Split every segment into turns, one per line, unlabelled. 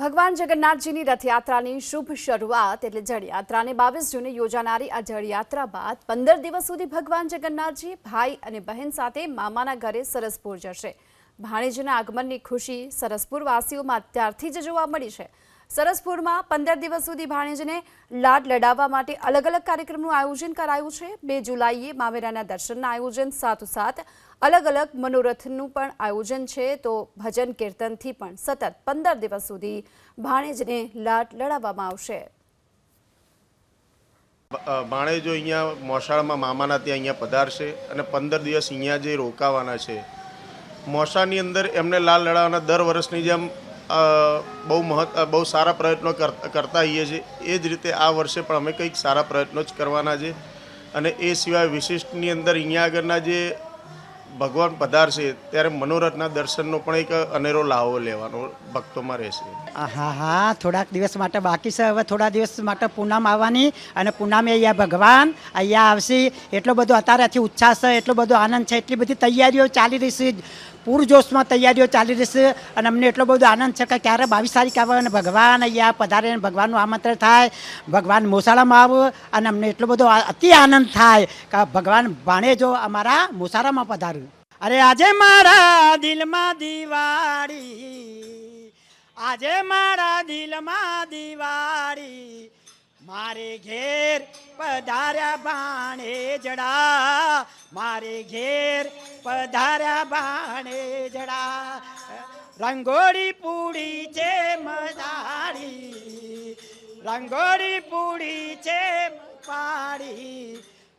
ભગવાન જગન્નાથજીની રથયાત્રાની શુભ શરૂઆત એટલે જળયાત્રાને બાવીસ જૂને યોજાનારી આ જળયાત્રા બાદ પંદર દિવસ સુધી ભગવાન જગન્નાથજી, ભાઈ અને બહેન સાથે મામાના ઘરે સરસપુર જશે. ભાણેજના આગમનની ખુશી સરસપુર વાસીઓમાં અત્યારથી જ જોવા મળી છે. સરસપુરમાં પંદર દિવસ સુધી ભાણેજને લાડ લડાવવા માટે અલગ અલગ કાર્યક્રમનું આયોજન કરાયું છે. બે જુલાઈએ મામેરાના દર્શનના આયોજન સાથોસાથ અલગ અલગ મનોરથનું પણ આયોજન છે. તો ભજન કીર્તનથી પણ સતત પંદર દિવસ સુધી ભાણેજને લાડ લડાવવામાં આવશે.
ભાણેજો અહીંયા મોસાળમાં મામાના ત્યાં અહીંયા પધારશે અને પંદર દિવસ અહીંયા જે રોકાવાના છે. મોસાની અંદર એમને લાલ લડાવવાના દર વર્ષની જેમ બહુ મહત્ બહુ સારા પ્રયત્નો કર- કરતા હોઈએ છીએ. એ જ રીતે આ વર્ષે પણ અમે કંઈક સારા પ્રયત્નો જ કરવાના છે. અને એ સિવાય વિશિષ્ટની અંદર અહીંયા આગળના જે ભગવાન પધારશે, ત્યારે મનોરથના દર્શનનો પણ એક અનેરો લાવો લેવાનો ભક્તોમાં રહેશે.
હા હા, થોડાક દિવસ માટે બાકી છે. હવે થોડા દિવસ માટે પૂનમ આવવાની અને પૂનમે અહીંયા ભગવાન અહીંયા આવશે. એટલો બધો અત્યારેથી ઉત્સાહ છે, એટલો બધો આનંદ છે, એટલી બધી તૈયારીઓ ચાલી રહી છે. પૂરજોશમાં તૈયારીઓ ચાલી રહી છે અને અમને એટલો બધો આનંદ છે કે ક્યારે બાવીસ તારીખ આવે અને ભગવાન અહીંયા પધારે ભગવાનનું આમંત્રણ થાય. ભગવાન મોસાળામાં આવે અને અમને એટલો બધો અતિ આનંદ થાય કે ભગવાન ભાણેજો અમારા મોસાળામાં પધાર્યું. અરે આજે મારા દિલમાં દિવાળી. આજે મારા દિલમાં દિવાળી. મારે ઘેર પધાર્યા બાણે જડા. મારે ઘેર પધાર્યા બાણે જડા. રંગોળી પૂડી છે મદાળી રંગોળી પૂડી છે પાડી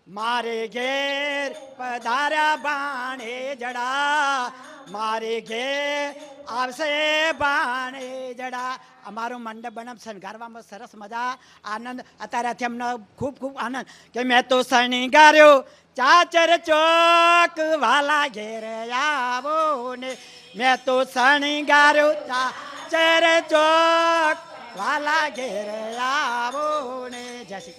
મારે ઘેર પધાર્યા બાણે જડા, મારે ઘેર આવશે બાણે જડા. અમારું મંડપ બનપ શણગારવામાં સરસ મજા, આનંદ. અત્યારેથી અમને ખૂબ ખૂબ આનંદ કે મેં તો શણગાર્યો ચાચર ચોક વાલા ઘેર આવો ને. મેં તો શણગાર્યો ચાચર ચોક વાલા ઘેર આવો ને. જય શ્રી